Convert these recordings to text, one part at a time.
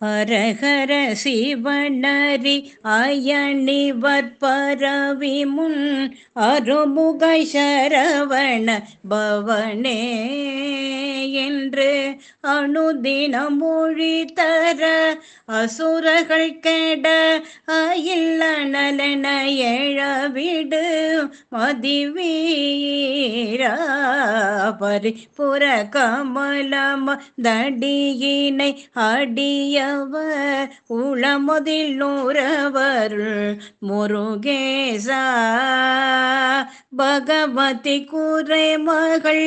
ஹரஹர சிவனரி அயணிவர் பரவி முன் அருமுக சரவண பவனே என்று அணுதின மொழி தர அசுரர்கள் கெட அயில்ல நலன எழவிடு மதிவீரா. பரி புற கமலம் தடியினை அடியவர். உளமதில் நூறவர் முருகேசா. பகவதி குறை மகள்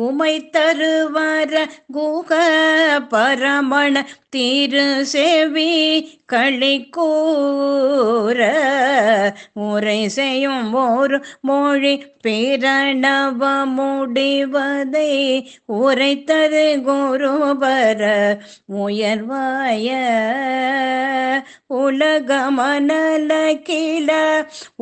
உமை தருவார குக பரமண திரு செவி களி கூற உரை செய்யும் ஒரு மொழி பிரணவ முடிவதை உரைத்தது குருபர உயர்வாய உலகமனல கிள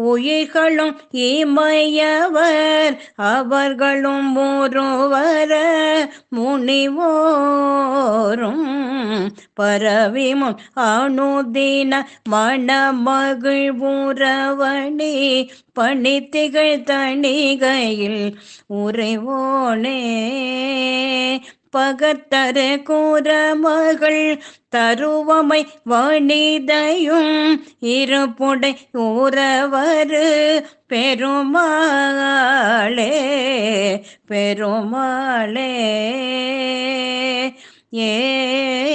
உயிர்களும் இமய இமையவர் அவர்களும் ஒருவர முனிவோரும் பரவிமும் அணுதின மணமகிழ் உறவணி பணித்திகள் தணிகையில் உறைவோனே. பகத்தரு கூறமகள் தருவமை வணிதையும் இருப்புடை உறவரு பெருமாளே பெருமாளே. ஏ